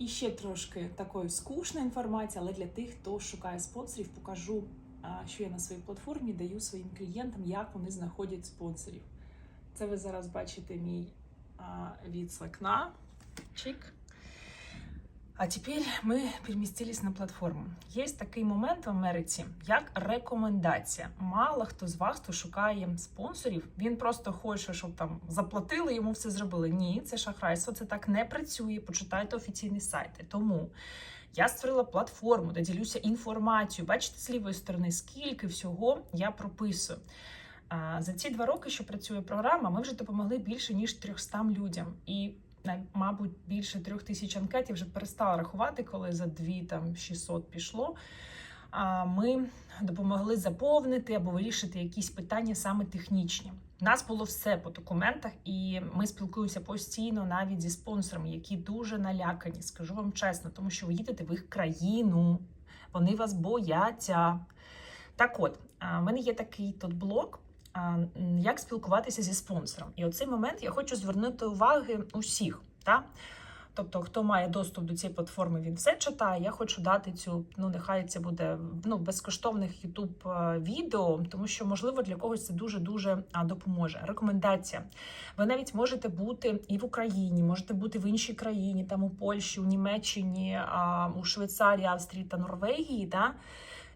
І ще трошки такої скучної інформації, але для тих, хто шукає спонсорів, покажу, що я на своїй платформі даю своїм клієнтам, як вони знаходять спонсорів. Це ви зараз бачите мій від з окна. Чик. А тепер ми перемістились на платформу. Є такий момент в Америці, як рекомендація. Мало хто з вас, хто шукає спонсорів, він просто хоче, щоб там заплатили, йому все зробили. Ні, це шахрайство, це так не працює. Почитайте офіційні сайти. Тому я створила платформу, де ділюся інформацією. Бачите, з лівої сторони, скільки всього я прописую. За ці два роки, що працює програма, ми вже допомогли більше ніж 300 людям. І мабуть, більше трьох тисяч анкет я вже перестала рахувати, коли за дві там 600 пішло. А ми допомогли заповнити або вирішити якісь питання саме технічні. У нас було все по документах, і ми спілкуємося постійно навіть зі спонсорами, які дуже налякані, скажу вам чесно, тому що ви їдете в їх країну, вони вас бояться. Так от, в мене є такий тут блок. Як спілкуватися зі спонсором? І оцей момент я хочу звернути уваги усіх. Та? Тобто, хто має доступ до цієї платформи, він все читає. Я хочу дати цю, ну нехай це буде ну, безкоштовних YouTube відео, тому що можливо для когось це дуже дуже допоможе. Рекомендація. Ви навіть можете бути і в Україні, можете бути в іншій країні, там у Польщі, у Німеччині, у Швейцарії, Австрії та Норвегії. Та?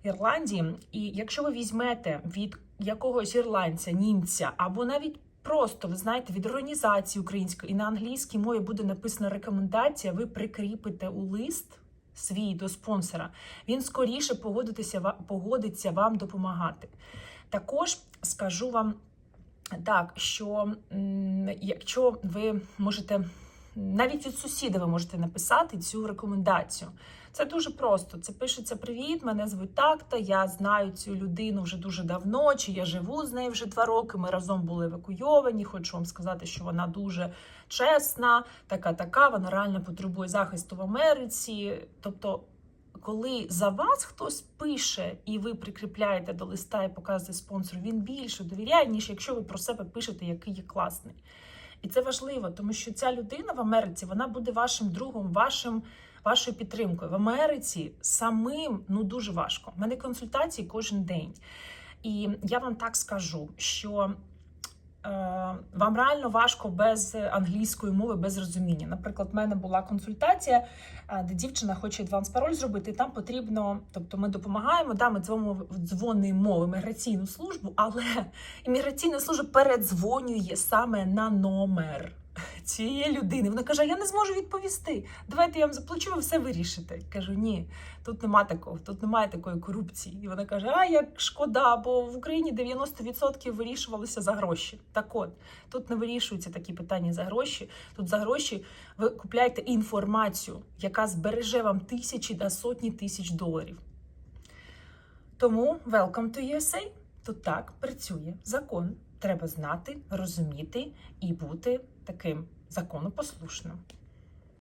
Ірландії, і якщо ви візьмете від якогось ірландця, німця або навіть просто ви знаєте від організації української і на англійській мові буде написана рекомендація, ви прикріпите у лист свій до спонсора, він скоріше погодитися, погодиться вам допомагати. Також скажу вам так, що якщо ви можете навіть від сусіда ви можете написати цю рекомендацію. Це дуже просто. Це пишеться Привіт, мене звуть так-то. Я знаю цю людину вже дуже давно, чи я живу з нею вже два роки. Ми разом були евакуйовані. Хочу вам сказати, що вона дуже чесна, така, така. Вона реально потребує захисту в Америці. Тобто, коли за вас хтось пише і ви прикріпляєте до листа і показуєте спонсору, він більше довіряє, ніж якщо ви про себе пишете, який є класний. І це важливо, тому що ця людина в Америці вона буде вашим другом, вашим, вашою підтримкою. В Америці самим ну дуже важко. У мене консультації кожен день. І я вам так скажу, що вам реально важко без англійської мови, без розуміння. Наприклад, в мене була консультація, е, де дівчина хоче адванс пароль зробити, і там потрібно, тобто ми допомагаємо, да, ми дзвонимо в імміграційну службу, але імміграційна служба передзвонює саме на номер цієї людини. Вона каже: Я не зможу відповісти. Давайте я вам заплачу, ви все вирішите. Кажу, ні, тут нема такого, тут немає такої корупції. І вона каже: А як шкода, бо в Україні 90% вирішувалися за гроші. Так от тут не вирішуються такі питання за гроші. Тут за гроші ви купляєте інформацію, яка збереже вам тисячі та сотні тисяч доларів. Тому welcome to USA. Тут так працює закон. Треба знати, розуміти і бути таким законопослушним.